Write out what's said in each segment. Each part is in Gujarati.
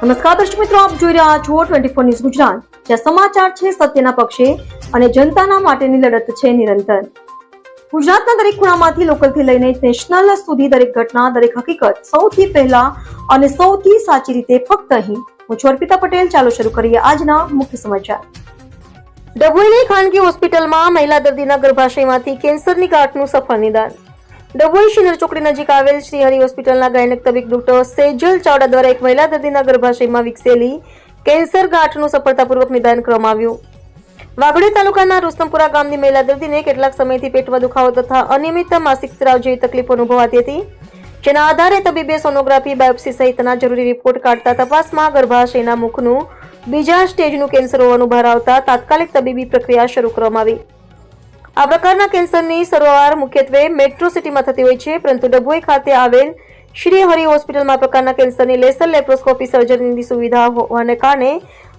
નમસ્કાર દર્શક મિત્રો, આપ જોઈ રહ્યા છો ટ્વેન્ટી ફોર ન્યૂઝ ગુજરાત. જ્યાં સમાચાર છે સત્યના પક્ષે અને જનતાના માટેની લડત છે નિરંતર. ગુજરાતના દરેક ખૂણામાંથી લોકલથી લઈને નેશનલ સુધી દરેક ઘટના, દરેક હકીકત સૌથી પહેલા અને સૌથી સાચી રીતે ફક્ત અહીં. હું છું અર્પિતા પટેલ. ચાલો શરૂ કરીએ આજના મુખ્ય સમાચાર. ડભોઈની ખાનગી હોસ્પિટલમાં મહિલા દર્દીના ગર્ભાશયમાંથી કેન્સરની ગાંઠનું સફળ નિદાન. ડભોઈ શિનર ચોકડી નજીક આવેલ શ્રી હરિ હોસ્પિટલના ગાયનક તબીબ ડોક્ટર સેજલ ચાવડા દ્વારા એક મહિલા દર્દીના ગર્ભાશયમાં વિકસેલી કેન્સર ગાંઠનું સફળતાપૂર્વક નિદાન કરવામાં આવ્યું. વાઘોડી તાલુકાના રુસ્તમપુરા ગામની મહિલા દર્દીને કેટલાક સમયથી પેટમાં દુખાવો તથા અનિયમિત માસિક સ્ત્રાવ જેવી તકલીફો અનુભવાતી હતી, જેના આધારે તબીબે સોનોગ્રાફી, બાયોપ્સી સહિતના જરૂરી રિપોર્ટ કાઢતા તપાસમાં ગર્ભાશયના મુખનું બીજા સ્ટેજનું કેન્સર હોવાનું બહાર આવતા તાત્કાલિક તબીબી પ્રક્રિયા શરૂ કરવામાં આવી. આ પ્રકારના કેન્સરની સારવાર મુખ્યત્વે મેટ્રો સિટીમાં થતી હોય છે, પરંતુ ડભોઈ ખાતે આવેલ શ્રી હરિ હોસ્પિટલમાં પ્રકારના કેન્સરની લેસર લેપ્રોસ્કોપી સર્જરીની સુવિધા હોવાને કારણે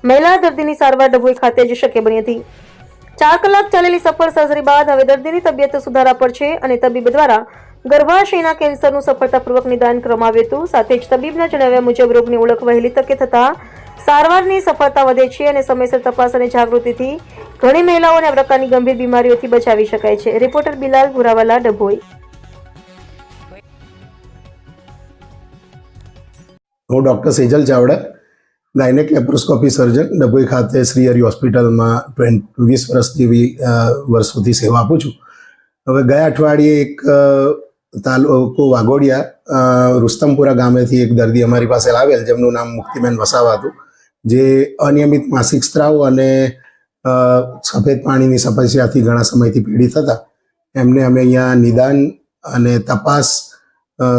મહિલા દર્દીની સારવાર ડભોઈ ખાતે જ શક્ય બની હતી. ચાર કલાક ચાલેલી સફળ સર્જરી બાદ હવે દર્દીની તબિયત સુધારા પર છે અને તબીબ દ્વારા ગર્ભાશયના કેન્સરનું સફળતાપૂર્વક નિદાન કરવામાં આવ્યું હતું. સાથે જ તબીબના જણાવ્યા મુજબ રોગની ઓળખ વહેલી તકે થતા સારવારની સફળતા વધે છે અને સમયસર તપાસ અને જાગૃતિથી ઘણી મહિલાઓને આ પ્રકારની ગંભીર બીમારીઓથી બચાવી શકાય છે. રિપોર્ટર બિલાલ ભુરાવાલા ડભોઈ. હું doctor Sejal Chavda gynaec laparoscopy surgeon Dabhoi ખાતે શ્રી હરિ હોસ્પિટલમાં ટ્વેન્ટ વીસ વર્ષ જેવી અ, વર્ષોથી સેવા આપું છું. હવે ગયા અઠવાડિયે એક તાલુકો વાઘોડિયા રુસ્તમપુરા ગામેથી એક દર્દી અમારી પાસે આવેલ જેમનું નામ મુક્તિબેન વસાવા હતું. જે અનિયમિત માસિક સ્ત્રાવ અને સફેદ પાણીની સમસ્યાથી ઘણા સમયથી પીડિત હતા. એમને અમે અહીંયા નિદાન અને તપાસ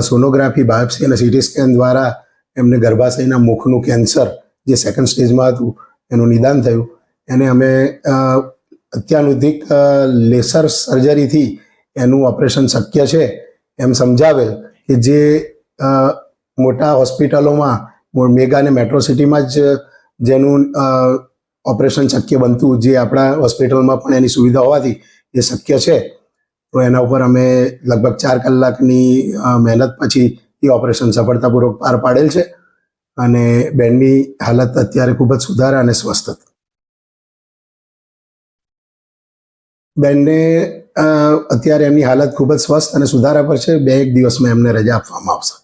સોનોગ્રાફી, બાયોપ્સી અને સીટી સ્કેન દ્વારા એમને ગર્ભાશયના મુખનું કેન્સર જે સેકન્ડ સ્ટેજમાં હતું, એનું નિદાન થયું. એને અમે અત્યાધુનિક લેસર સર્જરીથી એનું ઓપરેશન શક્ય છે એમ સમજાવેલ કે જે મોટા હોસ્પિટલોમાં, મેગા અને મેટ્રો સિટીમાં જ જેનું ઓપરેશન શક્ય બનતું જે આપણા હોસ્પિટલમાં પણ એની સુવિધા હોવાથી એ શક્ય છે. તો એના ઉપર અમે લગભગ ચાર કલાકની મહેનત પછી એ ઓપરેશન સફળતાપૂર્વક પાર પાડેલ છે અને બેનની હાલત અત્યારે ખૂબ જ સુધારા અને સ્વસ્થ હતી બેનને અત્યારે એમની હાલત ખૂબ જ સ્વસ્થ અને સુધારા પર છે. બે એક દિવસમાં એમને રજા આપવામાં આવશે.